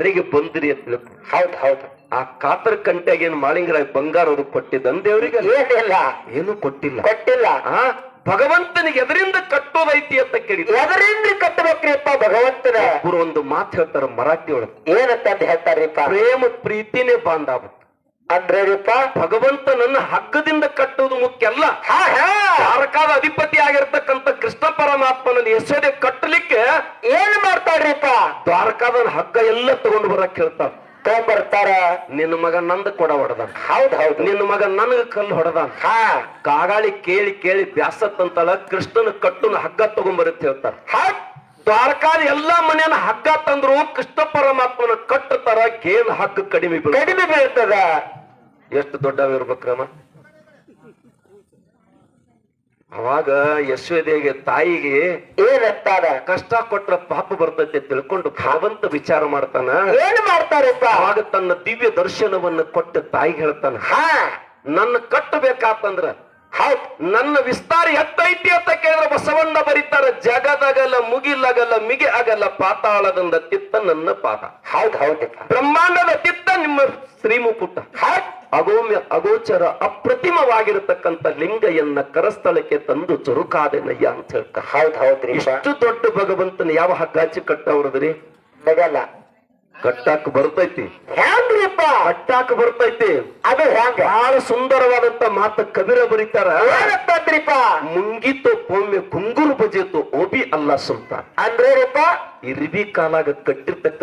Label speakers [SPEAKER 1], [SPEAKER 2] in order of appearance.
[SPEAKER 1] ದಾರಿಗೆ ಬಂದ್ರಿ ಅಂತ.
[SPEAKER 2] ಹೌದ್ ಹೌದು.
[SPEAKER 1] ಆ ಕಾತರ ಕಂಟ್ಯಾಗ ಏನ್ ಮಾಳಿಂಗರಾಯ ಬಂಗಾರ ಅದು ಕೊಟ್ಟಿದ್ದಂದ ದೇವರಿಗೆ
[SPEAKER 2] ಏನಿಲ್ಲ.
[SPEAKER 1] ಏನು ಕೊಟ್ಟಿಲ್ಲ.
[SPEAKER 2] ಕೊಟ್ಟಿಲ್ಲ.
[SPEAKER 1] ಆ? ಭಗವಂತನಿಗೆ ಎದರಿಂದ ಕಟ್ಟೋದೈತಿ ಅಂತ ಕೇಳಿದ್ರು.
[SPEAKER 2] ಎದರಿಂದ ಕಟ್ಟಬೇಕ್ರಿಪ್ಪ ಭಗವಂತನ?
[SPEAKER 1] ಗುರು ಒಂದು ಮಾತು ಹೇಳ್ತಾರ ಮರಾಠಿ ಒಳಗೆ.
[SPEAKER 2] ಏನಂತ ಹೇಳ್ತಾರ್ರಿಪ್ಪ
[SPEAKER 1] ಪ್ರೇಮ ಪ್ರೀತಿನೇ ಬಾಂಧವ
[SPEAKER 2] ಅಂದ್ರೇನಪ್ಪ
[SPEAKER 1] ಭಗವಂತನನ್ನ ಹಗ್ಗದಿಂದ ಕಟ್ಟುವುದು ಮುಖ್ಯ ಅಲ್ಲ.
[SPEAKER 2] ಹಾ ಹಾ.
[SPEAKER 1] ಕಾಲ ಅಧಿಪತಿ ಆಗಿರ್ತಕ್ಕಂಥ ಪರಮಾತ್ಮನ ಯಶೋದೆ ಕಟ್ಟಲಿಕ್ಕೆ
[SPEAKER 2] ಏನ್ ಮಾಡ್ತಾರ್ರಿಪ್ಪ?
[SPEAKER 1] ದ್ವಾರಕಾದ ಹಗ್ಗ ಎಲ್ಲ ತಗೊಂಡು ಬರಕ್ ಹೇಳ್ತಾರ
[SPEAKER 2] ತಗೊಂಡ್ಬರ್ತಾರ
[SPEAKER 1] ನಿನ್ನ ಮಗ ನಂದ ಕೊಡ ಹೊಡೆದಾನ.
[SPEAKER 2] ಹೌದ್ ಹೌದು.
[SPEAKER 1] ನಿನ್ನ ಮಗ ನನಗ ಕಲ್ಲು ಹೊಡೆದಾನ.
[SPEAKER 2] ಹಾ.
[SPEAKER 1] ಕಾಗಾಳಿ ಕೇಳಿ ಕೇಳಿ ಬ್ಯಾಸತ್ತಂತಲ್ಲ ಕೃಷ್ಣನ ಕಟ್ಟುನ ಹಗ್ಗ ತಗೊಂಡ್ಬರುತ್ತೆ ಹೇಳ್ತಾರ
[SPEAKER 2] ಹಾ
[SPEAKER 1] ದ್ವಾರಕಾದ ಎಲ್ಲಾ ಮನೆಯನ್ನ ಹಗ್ಗ ತಂದ್ರು ಕೃಷ್ಣ ಪರಮಾತ್ಮನ ಕಟ್ಟುತ್ತಾರ ಗೇನ್ ಹಗ್ಗ ಕಡಿಮೆ
[SPEAKER 2] ಕಡಿಮೆ ಬೀಳ್ತದ.
[SPEAKER 1] ಎಷ್ಟು ದೊಡ್ಡವಿರ್ಬೇಕ್ರಮ ಅವಾಗ ಯಶೋದೆಗೆ ತಾಯಿಗೆ
[SPEAKER 2] ಏನಂತಾರ
[SPEAKER 1] ಕಷ್ಟ ಕೊಟ್ರ ಪಾಪ ಬರ್ತೈತೆ ತಿಳ್ಕೊಂಡು ಭಾವಂತ ವಿಚಾರ ಮಾಡ್ತಾನ.
[SPEAKER 2] ಏನ್ ಮಾಡ್ತಾರಪ್ಪ?
[SPEAKER 1] ಅವಾಗ ತನ್ನ ದಿವ್ಯ ದರ್ಶನವನ್ನು ಕೊಟ್ಟ ತಾಯಿಗೆ ಹೇಳ್ತಾನ
[SPEAKER 2] ಹಾ
[SPEAKER 1] ನನ್ನ ಕಟ್ಟಬೇಕಾತಂದ್ರ
[SPEAKER 2] ಹೌದ್
[SPEAKER 1] ನನ್ನ ವಿಸ್ತಾರ ಎತ್ತೈತಿ ಅಂತ ಕೇಳಿದ್ರೆ ಬಸವಣ್ಣ ಬರೀತಾರ ಜಗದಗಲ ಮುಗಿಲಗಲ ಮಿಗೆ ಅಗಲ ಪಾತಾಳದಿಂದ ತಿತ್ತ ನನ್ನ ಪಾದ.
[SPEAKER 2] ಹೌದ್ ಹೌದಪ್ಪ
[SPEAKER 1] ಬ್ರಹ್ಮಾಂಡದ ತಿತ್ತ ನಿಮ್ಮ ಶ್ರೀಮುಕುಟ.
[SPEAKER 2] ಹೌದ್
[SPEAKER 1] ಅಗೋಮ್ಯ ಅಗೋಚರ ಅಪ್ರತಿಮವಾಗಿರತಕ್ಕಂತ ಲಿಂಗಯನ್ನ ಕರಸ್ಥಳಕ್ಕೆ ತಂದು ಚುರುಕಾದೆನಯ್ಯ ಅಂತ ಹೇಳ್ತಾರೆ.
[SPEAKER 2] ಹೌದ್ ಹೌದ್ರಿ.
[SPEAKER 1] ಇಷ್ಟು ದೊಡ್ಡ ಭಗವಂತನ ಯಾವ ಹಗ್ಗಾಚಿ ಕಟ್ಟವ್ರದ್ರಿ?
[SPEAKER 2] ನಗಲ್ಲ
[SPEAKER 1] ಕಟ್ಟಾಕ ಬರ್ತೈತಿ.
[SPEAKER 2] ಹ್ಯಾಂಗ್ರಿಪ್ಪ?
[SPEAKER 1] ಕಟ್ಟಾಕ್ ಬರ್ತೈತಿ.
[SPEAKER 2] ಅದು ಹ್ಯಾಂಗ?
[SPEAKER 1] ಬಹಳ ಸುಂದರವಾದಂತ ಮಾತ ಕಬಿರ ಬರೀತಾರ. ಮುಂಗಿತು ಪೊಮ್ಮೆ ಕುಂಗುರು ಬಜೆತು ಓಬಿ ಅಲ್ಲ ಸುಲ್ತಾನ್.
[SPEAKER 2] ಅಂದ್ರೆ
[SPEAKER 1] ಇರ್ಬಿ ಕಾಲಾಗ ಕಟ್ಟಿರ್ತಕ್ಕಂಥ